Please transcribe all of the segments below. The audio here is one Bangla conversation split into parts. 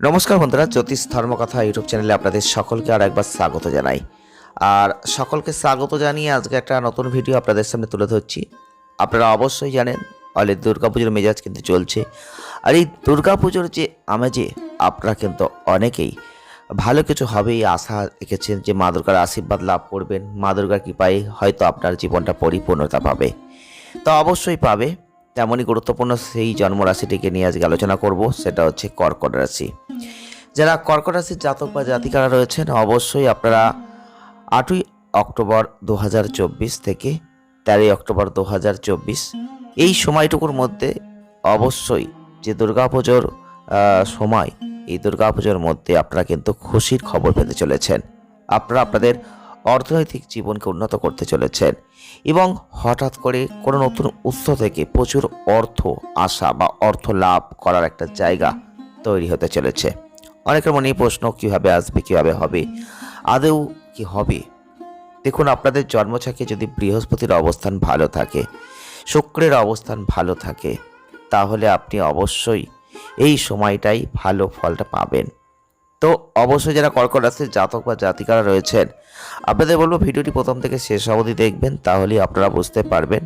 নমস্কার বন্ধুরা, জ্যোতিষ ধর্মকথা ইউটিউব চ্যানেলে আপনাদের সকলকে আর একবার স্বাগত জানাই। আর সকলকে স্বাগত জানিয়ে আজকে একটা নতুন ভিডিও আপনাদের সামনে তুলে ধরছি। আপনারা অবশ্যই জানেন অলরেডি দুর্গাপুজোর মেজাজ কিন্তু চলছে। আর এই দুর্গাপুজোর যে আমেজে আপনারা কিন্তু অনেকেই ভালো কিছু হবে এই আশা রেখেছেন যে মা দুর্গার আশীর্বাদ লাভ করবেন। মা দুর্গার কৃপায় হয়তো আপনার জীবনটা পরিপূর্ণতা পাবে। তা অবশ্যই পাবে। তেমনই গুরুত্বপূর্ণ সেই জন্মরাশিটিকে নিয়ে আজকে আলোচনা করব, সেটা হচ্ছে কর্কট রাশি। যারা কর্কট রাশির জাতক বা জাতিকারা রয়েছেন, অবশ্যই আপনারা আটই অক্টোবর দু হাজার চব্বিশ থেকে তেরোই অক্টোবর দু হাজার চব্বিশ, এই সময়টুকুর মধ্যে অবশ্যই যে দুর্গাপুজোর সময়, এই দুর্গাপুজোর মধ্যে আপনারা কিন্তু খুশির খবর পেতে চলেছেন। আপনারা আপনাদের অর্থনৈতিক জীবনকে উন্নত করতে চলেছেন এবং হঠাৎ করে কোনো নতুন উৎস থেকে প্রচুর অর্থ আশা বা অর্থ লাভ করার একটা জায়গা তৈরি হতে চলেছে। অনেকের মনে প্রশ্ন, কীভাবে আসবে, কীভাবে হবে? আদৌ কি হবে? দেখুন, আপনাদের জন্মছকে যদি বৃহস্পতির অবস্থান ভালো থাকে, শুক্রের অবস্থান ভালো থাকে, তাহলে আপনি অবশ্যই এই সময়টাই ভালো ফলটা পাবেন। তো অবশ্যই যারা কর্কট রাশির জাতক বা জাতিকারা রয়েছেন, আপনাদের বলব ভিডিওটি প্রথম থেকে শেষ অবধি দেখবেন, তাহলেই আপনারা বুঝতে পারবেন।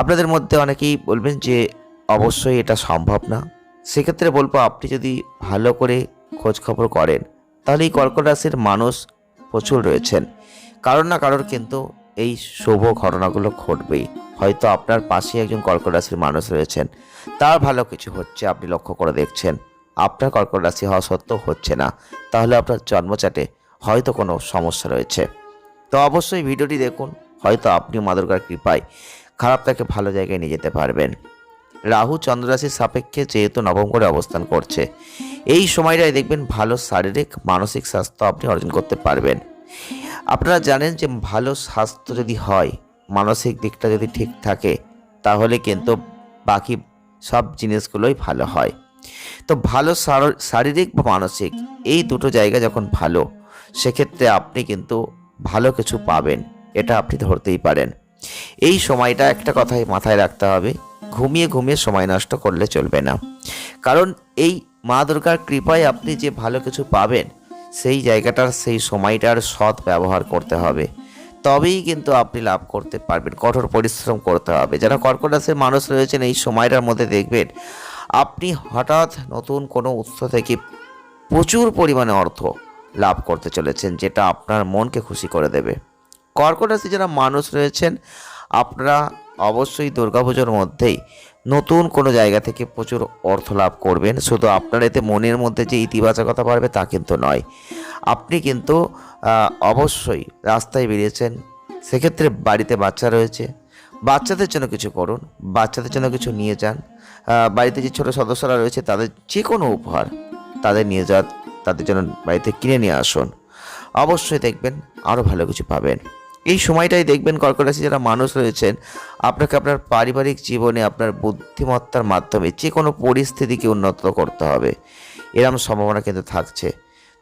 আপনাদের মধ্যে অনেকেই বলবেন যে অবশ্যই এটা সম্ভব না। সেক্ষেত্রে বলব আপনি যদি ভালো করে খোঁজখবর করেন তাহলে এই কর্কট রাশির মানুষ প্রচুর রয়েছেন। কারোর না কারোর কিন্তু এই শুভ ঘটনাগুলো ঘটবেই। হয়তো আপনার পাশে একজন কর্কট রাশির মানুষ রয়েছেন, তার ভালো কিছু হচ্ছে আপনি লক্ষ্য করে দেখছেন। আপনার কর্কট রাশি হওয়া সত্ত্বেও হচ্ছে না। তাহলে আপনার জন্মচাটে হয়তো কোনো সমস্যা রয়েছে। তো অবশ্যই ভিডিওটি দেখুন, হয়তো আপনি মাদুর্গার কৃপায় খারাপটাকে ভালো জায়গায় নিয়ে যেতে পারবেন। রাহু চন্দ্ররাশির সাপেক্ষে যেহেতু নবম করে অবস্থান করছে, এই সময়টায় দেখবেন ভালো শারীরিক, মানসিক স্বাস্থ্য আপনি অর্জন করতে পারবেন। আপনারা জানেন যে ভালো স্বাস্থ্য যদি হয়, মানসিক দিকটা যদি ঠিক থাকে, তাহলে কিন্তু বাকি সব জিনিসগুলোই ভালো হয়। তো ভালো শারীরিক বা মানসিক, এই দুটো জায়গা যখন ভালো, সেক্ষেত্রে আপনি কিন্তু ভালো কিছু পাবেন, এটা আপনি ধরতেই পারেন। এই সময়টা একটা কথাই মাথায় রাখতে হবে, ঘুমিয়ে ঘুমিয়ে সময় নষ্ট করলে চলবে না। কারণ এই মা দুর্গার কৃপায় আপনি যে ভালো কিছু পাবেন, সেই জায়গাটার, সেই সময়টার সৎ ব্যবহার করতে হবে। তবেই কিন্তু আপনি লাভ করতে পারবেন, কঠোর পরিশ্রম করতে হবে। যারা কর্কট রাশির মানুষ রয়েছেন, এই সময়টার মধ্যে দেখবেন আপনি হঠাৎ নতুন কোনো উৎস থেকে প্রচুর পরিমাণে অর্থ লাভ করতে চলেছেন, যেটা আপনার মনকে খুশি করে দেবে। কর্কট রাশি যারা মানুষ রয়েছেন, আপনারা অবশ্যই দুর্গাপুজোর মধ্যেই নতুন কোনো জায়গা থেকে প্রচুর অর্থ লাভ করবেন। শুধু আপনার এতে মনের মধ্যে যে ইতিবাচকতা বাড়বে তা কিন্তু নয়। আপনি কিন্তু অবশ্যই রাস্তায় বেরিয়েছেন, সেক্ষেত্রে বাড়িতে বাচ্চা রয়েছে বাচ্চাদের জন্য কিছু করুন, বাচ্চাদের জন্য কিছু নিয়ে যান। বাড়িতে যে ছোটো সদস্যরা রয়েছে, তাদের যে কোনো উপহার তাদের নিয়ে যান তাদের জন্য বাড়িতে কিনে নিয়ে আসুন। অবশ্যই দেখবেন আরও ভালো কিছু পাবেন। এই সময়টাই দেখবেন কর্কট রাশি যারা মানুষ রয়েছেন, আপনাকে আপনার পারিবারিক জীবনে আপনার বুদ্ধিমত্তার মাধ্যমে যে কোনো পরিস্থিতিকে উন্নত করতে হবে। এরম সম্ভাবনা কিন্তু থাকছে।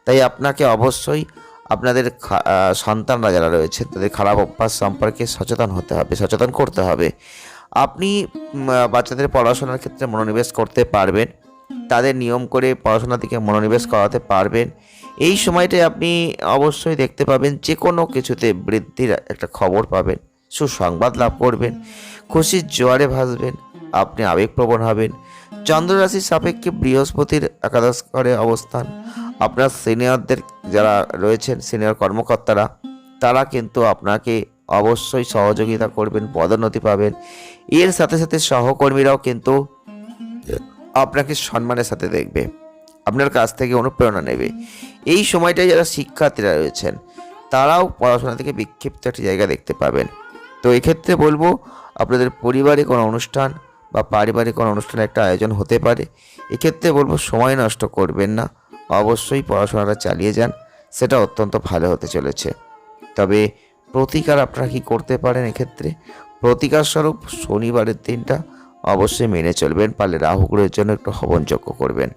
তাই আপনাকে অবশ্যই আপনাদের সন্তানরা যারা রয়েছে, তাদের খারাপ অভ্যাস সম্পর্কে সচেতন হতে হবে, সচেতন করতে হবে। আপনি বাচ্চাদের পড়াশোনার ক্ষেত্রে মনোনিবেশ করতে পারবেন। তাদের নিয়ম করে পড়াশোনার দিকে মনোনিবেশ করাতে পারবেন। এই সময়টায় আপনি অবশ্যই দেখতে পাবেন যে কোনো কিছুতে বৃদ্ধির একটা খবর পাবেন, সুসংবাদ লাভ করবেন, খুশির জোয়ারে ভাসবেন, আপনি আবেগপ্রবণ হবেন। চন্দ্র রাশির সাপেক্ষে বৃহস্পতির একাদশ ঘরে অবস্থান, আপনার সিনিয়রদের যারা রয়েছেন সিনিয়র কর্মকর্তারা, তারা কিন্তু আপনাকে অবশ্যই সহযোগিতা করবেন, পদোন্নতি পাবেন। এর সাথে সাথে সহকর্মীরাও কিন্তু আপনাকে সম্মানের সাথে দেখবে, আপনার কাছ থেকে অনুপ্রেরণা নেবে। এই সময়টায় যারা শিক্ষার্থীরা রয়েছেন, তারাও পড়াশোনা থেকে বিক্ষিপ্ত একটি জায়গা দেখতে পাবেন। তো এক্ষেত্রে বলব, আপনাদের পরিবারে কোনো অনুষ্ঠান বা পারিবারিক কোনো অনুষ্ঠানের একটা আয়োজন হতে পারে। এক্ষেত্রে বলব, সময় নষ্ট করবেন না। অবশ্যই পড়াশোনাটা চালিয়ে যান। সেটা অত্যন্ত ভালো হতে চলেছে। তবে প্রতিকার আপনারা কি করতে পারেন এক্ষেত্রে? প্রতিকার স্বরূপ শনিবারের দিনটা অবশ্যই মেনে চলবেন, পারলে রাহু গ্রহের জন্য একটু হবনযোগ্য করবেন।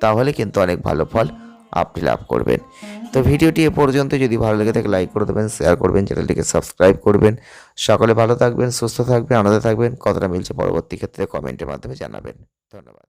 তাহলে কিন্তু অনেক ভালো ফল আপনি লাভ করবেন। তো ভিডিওটি এ পর্যন্ত। যদি ভালো লেগে থাকে লাইক করে দেবেন, শেয়ার করবেন, চ্যানেলটিকে সাবস্ক্রাইব করবেন। সকলে ভালো থাকবেন, সুস্থ থাকবেন, আনন্দে থাকবেন। কতটা মিলছে পরবর্তী ক্ষেত্রে কমেন্টের মাধ্যমে জানাবেন। ধন্যবাদ।